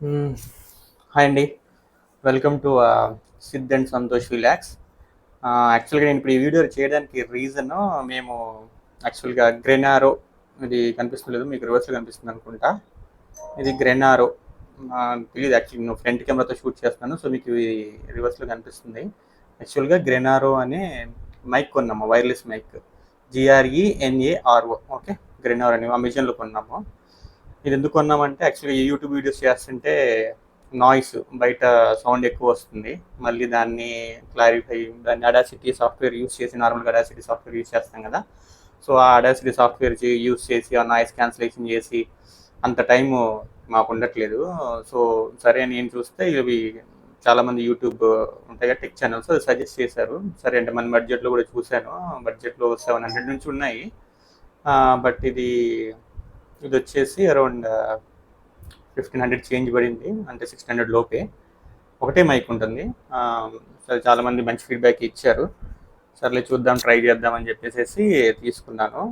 Hi అండి welcome to Siddh and Santosh vlogs యాక్చువల్గా నేను ఇప్పుడు ఈ వీడియో చేయడానికి రీజన్ మేము యాక్చువల్గా గ్రెనారో ఇది కనిపిస్తలేదు మీకు రివర్స్లో కనిపిస్తుంది అనుకుంటా. ఇది గ్రెనారో తెలియదు యాక్చువల్లీ నేను ఫ్రంట్ కెమెరాతో షూట్ చేస్తున్నాను సో మీకు ఇది రివర్స్లో కనిపిస్తుంది. యాక్చువల్గా గ్రెనారో అనే మైక్ కొన్నాము wireless mic G R E N A R O okay Grenaro అని అమెజాన్లో కొన్నాము. ఇది ఎందుకు కొన్నామంటే యాక్చువల్గా యూట్యూబ్ వీడియోస్ చేస్తుంటే నాయిస్ బయట సౌండ్ ఎక్కువ వస్తుంది. మళ్ళీ దాన్ని క్లారిఫై దాన్ని అడాసిటీ సాఫ్ట్వేర్ యూస్ చేసి నార్మల్గా అడాసిటీ సాఫ్ట్వేర్ యూస్ చేస్తాం కదా. సో ఆ అడాసిటీ సాఫ్ట్వేర్ యూస్ చేసి ఆ నాయిస్ క్యాన్సిలేషన్ చేసి అంత టైం మాకు ఉండట్లేదు. సో సరే నేను చూస్తే ఇవి చాలామంది యూట్యూబ్ ఉంటాయి కదా టెక్ ఛానల్స్ అది సజెస్ట్ చేశారు. సరే అంటే మన బడ్జెట్లో కూడా చూశాను. బడ్జెట్లో సెవెన్ హండ్రెడ్ నుంచి ఉన్నాయి. బట్ ఇది ఇది వచ్చేసి అరౌండ్ ఫిఫ్టీన్ హండ్రెడ్ చేంజ్ పడింది. అంటే సిక్స్ హండ్రెడ్ లోపే. ఒకటే మైక్ ఉంటుంది. సరే చాలామంది మంచి ఫీడ్బ్యాక్ ఇచ్చారు. సర్లే చూద్దాం ట్రై చేద్దాం అని చెప్పేసి తీసుకున్నాను.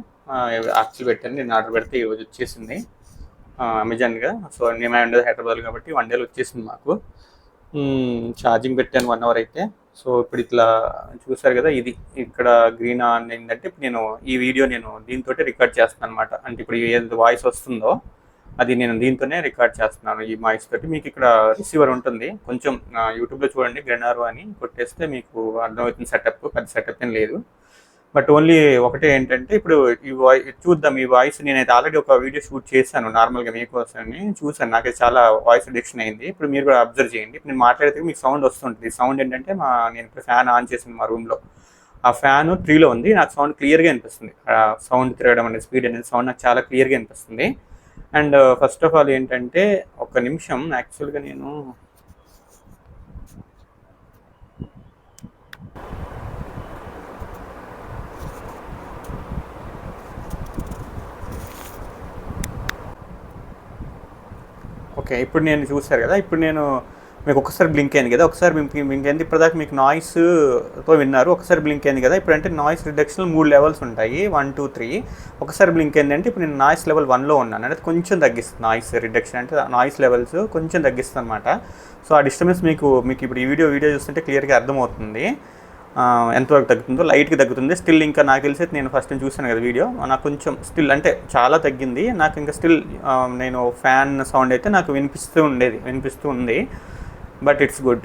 యాక్చువల్ పెట్టాను నేను ఆర్డర్ పెడితే ఈరోజు వచ్చేసింది. అమెజాన్గా. సో నేమే ఉండదు హైదరాబాద్ కాబట్టి వన్ డేలో వచ్చేసింది మాకు. ఛార్జింగ్ పెట్టాను వన్ అవర్ అయితే. సో ఇప్పుడు ఇట్లా చూసారు కదా ఇది ఇక్కడ గ్రీన్ ఆన్ ఏంటంటే ఇప్పుడు నేను ఈ వీడియో నేను దీంతో రికార్డ్ చేస్తాను అనమాట అంటే ఇప్పుడు ఏది వాయిస్ వస్తుందో అది నేను దీంతోనే రికార్డ్ చేస్తున్నాను ఈ వాయిస్ తోటి. మీకు ఇక్కడ రిసీవర్ ఉంటుంది. కొంచెం యూట్యూబ్లో చూడండి గ్రెనారో అని కొట్టేస్తే మీకు అర్థమవుతుంది సెటప్ పెద్ద సెటప్ ఏం లేదు. బట్ ఓన్లీ ఒకటే ఏంటంటే ఇప్పుడు ఈ వాయిస్ చూద్దాం ఈ వాయిస్ నేనైతే ఆల్రెడీ ఒక వీడియో షూట్ చేశాను నార్మల్గా మీకోసమని చూసాను నాకు చాలా వాయిస్ రిడక్షన్ అయింది. ఇప్పుడు మీరు కూడా అబ్జర్వ్ చేయండి. ఇప్పుడు నేను మాట్లాడితే మీకు సౌండ్ వస్తుంటుంది. సౌండ్ ఏంటంటే మా నేను ఇప్పుడు ఫ్యాన్ ఆన్ చేసింది మా రూమ్లో. ఆ ఫ్యాన్ త్రీలో ఉంది. నాకు సౌండ్ క్లియర్గా అనిపిస్తుంది. సౌండ్ తిరగడం అనేది స్పీడ్ అనేది సౌండ్ నాకు చాలా క్లియర్గా అనిపిస్తుంది. అండ్ ఫస్ట్ ఆఫ్ ఆల్ ఏంటంటే ఒక నిమిషం యాక్చువల్గా నేను ఓకే ఇప్పుడు నేను చూశారు కదా ఇప్పుడు నేను మీకు ఒకసారి బ్లింక్ అయింది కదా ఒకసారి బ్లింక్ బ్లింక్ అయింది ఇప్పటిదాకా మీకు నాయిస్తో విన్నారు ఒకసారి బ్లింక్ అయింది కదా ఇప్పుడు అంటే నాయిస్ రిడక్షన్ మూడు లెవెల్స్ ఉంటాయి వన్ టూ త్రీ ఒకసారి బ్లింక్ అయింది అంటే ఇప్పుడు నేను నాయిస్ లెవెల్ వన్లో ఉన్నాను అంటే కొంచెం తగ్గిస్తుంది నాయిస్ రిడక్షన్ అంటే నాయిస్ లెవెల్స్ కొంచెం తగ్గిస్తుంది అనమాట సో ఆ డిస్టర్బెన్స్ మీకు మీకు ఇప్పుడు ఈ వీడియో వీడియో చూస్తుంటే క్లియర్గా అర్థమవుతుంది. ఎంతవరకు తగ్గుతుందో లైట్గా తగ్గుతుంది. స్టిల్ ఇంకా నాకు తెలిసి అయితే నేను ఫస్ట్ చూసాను కదా వీడియో. నాకు కొంచెం స్టిల్ అంటే చాలా తగ్గింది. నాకు ఇంకా స్టిల్ నేను ఫ్యాన్ సౌండ్ అయితే నాకు వినిపిస్తూ ఉండేది వినిపిస్తూ ఉంది. But it's good.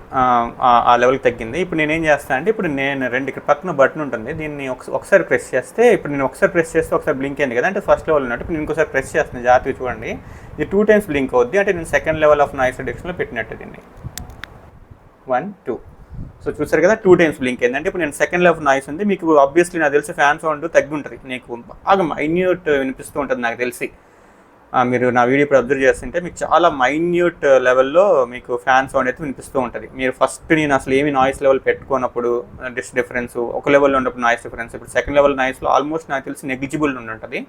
ఆ లెవెల్కి తగ్గింది. ఇప్పుడు నేను ఏం చేస్తాను అంటే ఇప్పుడు నేను రెండు ఇక్కడ పక్కన బటన్ ఉంటుంది. దీన్ని ఒకసారి ప్రెస్ చేస్తే ఇప్పుడు నేను ఒకసారి ప్రెస్ చేస్తే ఒకసారి బ్లింక్ అయింది కదా. అంటే ఫస్ట్ లెవెల్ ఉన్నట్టు. ఇప్పుడు నేను ఇంకోసారి ప్రెస్ చేస్తున్నాను జాగ్రత్తగా చూడండి. ఇది టూ టైమ్స్ బ్లింక్ అవుద్ది. అంటే నేను సెకండ్ లెవెల్ ఆఫ్ నాయిస్ రిడక్షన్లో పెట్టినట్టు దీన్ని. One two. సో చూసారు కదా టూ టైమ్స్ బ్లింక్ అయింది. అంటే ఇప్పుడు నేను సెకండ్ లెఫ్ నాయిస్ ఉంది. మీకు ఆబ్వియస్లీ నాకు తెలిసి ఫ్యాన్ సౌండ్ తగ్గి ఉంటుంది నీకు బాగా మైన్యూట్ వినిపిస్తూ ఉంటుంది నాకు తెలిసి. మీరు నా వీడియో ఇప్పుడు అబ్జర్వ్ చేస్తుంటే మీకు చాలా మైన్యూట్ లెవెల్లో మీకు ఫ్యాన్ సౌండ్ అయితే వినిపిస్తూ ఉంటుంది. మీరు ఫస్ట్ నేను అసలు ఏమి నాయిస్ లెవెల్ పెట్టుకున్నప్పుడు డిస్ డిఫరెన్స్ ఒక లెవెల్లో ఉన్నప్పుడు నాయిస్ డిఫరెన్స్ ఇప్పుడు సెకండ్ లెవెల్ నాయిస్లో ఆల్మోస్ట్ నాకు తెలిసి నెగ్లిజిబుల్ ఉంటుంది.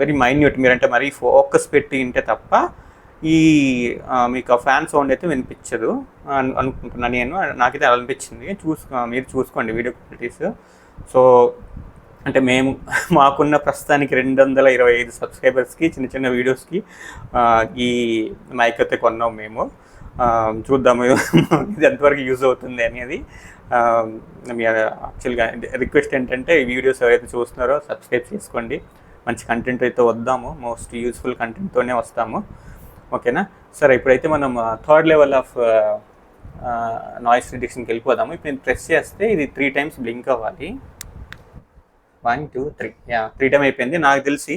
వెరీ మైన్యూట్ మీరంటే మరీ ఫోకస్ పెట్టి ఉంటే తప్ప ఈ మీకు ఆ ఫ్యాన్ సౌండ్ అయితే వినిపించదు. అని అనుకుంటున్నాను నేను. నాకైతే అలా అనిపించింది. చూసుకో మీరు చూసుకోండి వీడియో క్వాలిటీస్. సో అంటే మేము మాకున్న ప్రస్తుతానికి రెండు వందల ఇరవై ఐదు సబ్స్క్రైబర్స్కి చిన్న చిన్న వీడియోస్కి ఈ మైక్ అయితే కొన్నాం మేము. చూద్దాము ఇది ఎంతవరకు యూజ్ అవుతుంది అనేది. మీ యాక్చువల్గా రిక్వెస్ట్ ఏంటంటే ఈ వీడియోస్ ఎవరైతే చూస్తున్నారో సబ్స్క్రైబ్ చేసుకోండి. మంచి కంటెంట్ అయితే వద్దాము. మోస్ట్ యూస్ఫుల్ కంటెంట్తోనే వస్తాము. ఓకేనా? సరే ఇప్పుడైతే మనం థర్డ్ లెవెల్ ఆఫ్ నాయిస్ రిడక్షన్కి వెళ్ళిపోదాము. ఇప్పుడు నేను ప్రెస్ చేస్తే ఇది త్రీ టైమ్స్ బ్లింక్ అవ్వాలి. One two three yeah three time అయిపోయింది. నాకు తెలిసి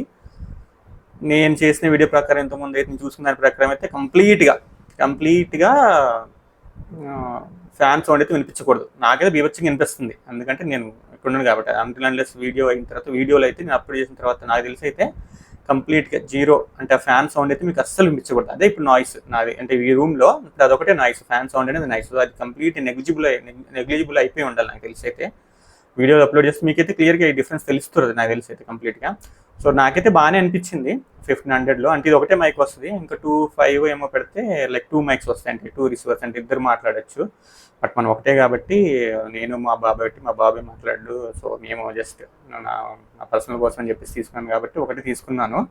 నేను చేసిన వీడియో ప్రకారం ఇంతకుముందు అయితే నేను చూసుకున్న దాని ప్రకారం అయితే కంప్లీట్గా కంప్లీట్గా ఫ్యాన్ సౌండ్ అయితే వినిపించకూడదు. నాకైతే బీభత్సంగా వినిపిస్తుంది. ఎందుకంటే నేను ఇక్కడ ఉన్నాను కాబట్టి. అంటుల్ లెస్ వీడియో అయిన తర్వాత వీడియోలో అయితే నేను అప్లోడ్ చేసిన తర్వాత నాకు తెలిసి అయితే కంప్లీట్గా జీరో అంటే ఫ్యాన్ సౌండ్ అయితే మీకు అస్సలు వినిపించకూడదు. అదే ఇప్పుడు నాయిస్ నాది. అంటే ఈ రూమ్లో ఇప్పుడు అదొకటే నాయిస్. ఫ్యాన్ సౌండ్ అనేది నాయిస్. అది కంప్లీట్ నెగ్లిజిబుల్ నెగ్లిజిబుల్ అయిపోయి ఉండాలి నాకు తెలిసి అయితే. వీడియో అప్లోడ్ చేస్తే మీకైతే క్లియర్గా ఈ డిఫరెన్స్ తెలుస్తుంది నాకు తెలిసి అయితే కంప్లీట్గా సో నాకైతే బాగానే అనిపించింది ఫిఫ్టీన్ హండ్రెడ్లో అంటే ఇది ఒకటే మైక్ వస్తుంది. ఇంకా టూ ఫైవ్ ఏమో పెడితే లైక్ టూ మైక్స్ వస్తాయి. అంటే టూ రిసీవర్స్ అంటే ఇద్దరు మాట్లాడచ్చు. బట్ మనం ఒకటే కాబట్టి నేను మా బాబాయ్ పెట్టి మా బాబాయ్ మాట్లాడు. సో మేము జస్ట్ నా నా పర్సనల్ కోసం అని చెప్పేసి తీసుకున్నాను కాబట్టి ఒకటి తీసుకున్నాను.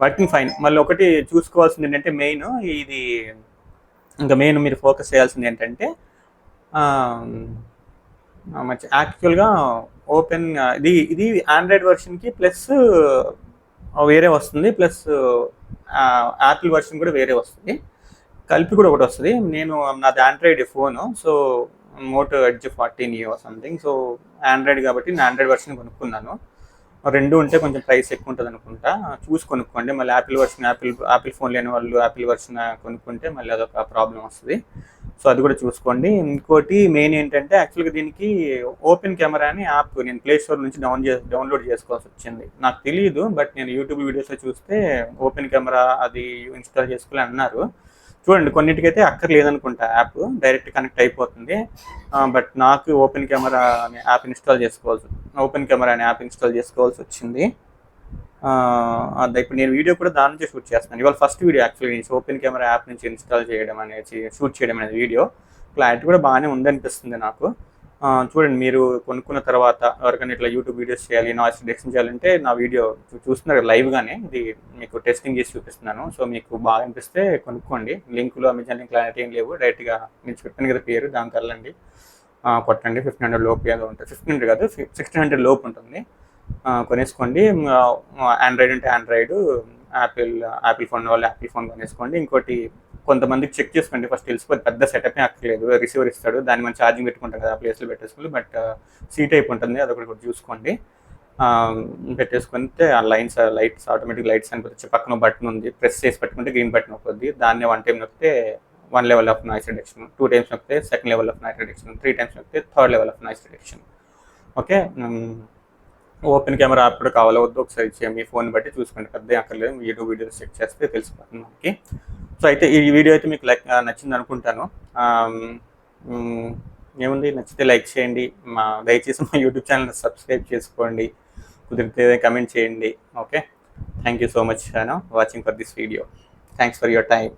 వర్కింగ్ ఫైన్ మళ్ళీ ఒకటి చూసుకోవాల్సింది ఏంటంటే మెయిన్ ఇది ఇంకా మెయిన్ మీరు ఫోకస్ చేయాల్సింది ఏంటంటే మంచి యాక్చువల్గా ఓపెన్ ఇది ఇది ఆండ్రాయిడ్ వర్షన్కి ప్లస్ వేరే వస్తుంది. ప్లస్ యాపిల్ వర్షన్ కూడా వేరే వస్తుంది. కలిపి కూడా ఒకటి వస్తుంది. నేను నాది Android phone so Moto Edge forty neo something so Android కాబట్టి నేను ఆండ్రాయిడ్ వర్షన్ కొనుక్కున్నాను. రెండు ఉంటే కొంచెం ప్రైస్ ఎక్కువ ఉంటుంది అనుకుంటా. చూసి కొనుక్కోండి. మళ్ళీ Apple version Apple Apple phone లేని వాళ్ళు యాపిల్ వర్షన్ కొనుక్కుంటే మళ్ళీ అదొక ప్రాబ్లం వస్తుంది. సో అది కూడా చూసుకోండి. ఇంకోటి మెయిన్ ఏంటంటే యాక్చువల్గా దీనికి ఓపెన్ కెమెరా అని యాప్ నేను ప్లే స్టోర్ నుంచి డౌన్ చే డౌన్లోడ్ చేసుకోవాల్సి వచ్చింది. నాకు తెలియదు బట్ నేను యూట్యూబ్ వీడియోస్లో చూస్తే ఓపెన్ కెమెరా అది ఇన్స్టాల్ చేసుకోవాలి అన్నారు. చూడండి కొన్నిటికైతే అక్కర్లేదనుకుంటా యాప్ డైరెక్ట్ కనెక్ట్ అయిపోతుంది. బట్ నాకు ఓపెన్ కెమెరా అనే యాప్ ఇన్స్టాల్ చేసుకోవాల్సి ఓపెన్ కెమెరా అనే యాప్ ఇన్స్టాల్ చేసుకోవాల్సి వచ్చింది. ఇప్పుడు నేను వీడియో కూడా దాని నుంచి షూట్ చేస్తున్నాను ఇవాళ first video actually Open Camera app నుంచి ఇన్స్టాల్ చేయడం అనేది షూట్ చేయడం అనేది వీడియో. క్లారిటీ కూడా బాగానే ఉందనిపిస్తుంది నాకు. చూడండి మీరు కొనుక్కున్న తర్వాత ఎవరికైనా ఇట్లా యూట్యూబ్ వీడియోస్ చేయాలి నాయిస్ డిటెక్షన్ చేయాలంటే నా వీడియో చూస్తున్నారు లైవ్గానే ఇది మీకు టెస్టింగ్ చేసి చూపిస్తున్నాను. సో మీకు బాగా అనిపిస్తే కొనుక్కోండి. లింకులు అమెజాన్ లింక్ క్లారిటీ ఏం లేవు. డైరెక్ట్గా మీరు చెప్పాను కదా పేరు దానికి వెళ్ళండి. కొట్టండి. ఫిఫ్టీన్ హండ్రెడ్ లోపు ఏదో ఉంటుంది. ఫిఫ్టీన్ హండ్రెడ్ కాదు సిక్స్టీన్ హండ్రెడ్ లోపు ఉంటుంది. కొనేసుకోండి. ఆండ్రాయిడ్ అంటే ఆండ్రాయిడ్ యాపిల్ యాపిల్ ఫోన్ వాళ్ళు యాపిల్ ఫోన్ కొనేసుకోండి. ఇంకోటి కొంతమందికి చెక్ చేసుకోండి. ఫస్ట్ తెలిసిపోతే పెద్ద సెటప్ అక్కర్లేదు. రిసీవర్ ఇస్తాడు. దాన్ని మనం ఛార్జింగ్ పెట్టుకుంటాం కదా ప్లేస్లో పెట్టేసుకోండి బట్ సీ టైప్ ఉంటుంది. అదొకటి కూడా చూసుకోండి. పెట్టేసుకుంటే ఆ లైన్స్ లైట్స్ ఆటోమేటిక్ లైట్స్ అని వచ్చి పక్కన బటన్ ఉంది. ప్రెస్ చేసి పెట్టుకుంటే గ్రీన్ బటన్ అవుతుంది దాన్ని వన్ టైం నొక్కితే one level of noise reduction two times నొక్కితే second level of noise reduction three times నొక్కితే third level of noise reduction okay Open Camera app కూడా కావాలో? వద్దు ఒకసారి మీ ఫోన్ బట్టి చూసుకోండి. పెద్ద అక్కర్లేదు. యూట్యూబ్ వీడియోస్ చెక్ చేస్తే తెలిసిపోతుంది మనకి. సో అయితే ఈ వీడియో అయితే మీకు లైక్ నచ్చింది అనుకుంటాను. ఏముంది? నచ్చితే లైక్ చేయండి. మా దయచేసి మా యూట్యూబ్ ఛానల్ సబ్స్క్రైబ్ చేసుకోండి. కుదిరితే కమెంట్ చేయండి. Okay? Thank you so much watching for this video. Thanks for your time.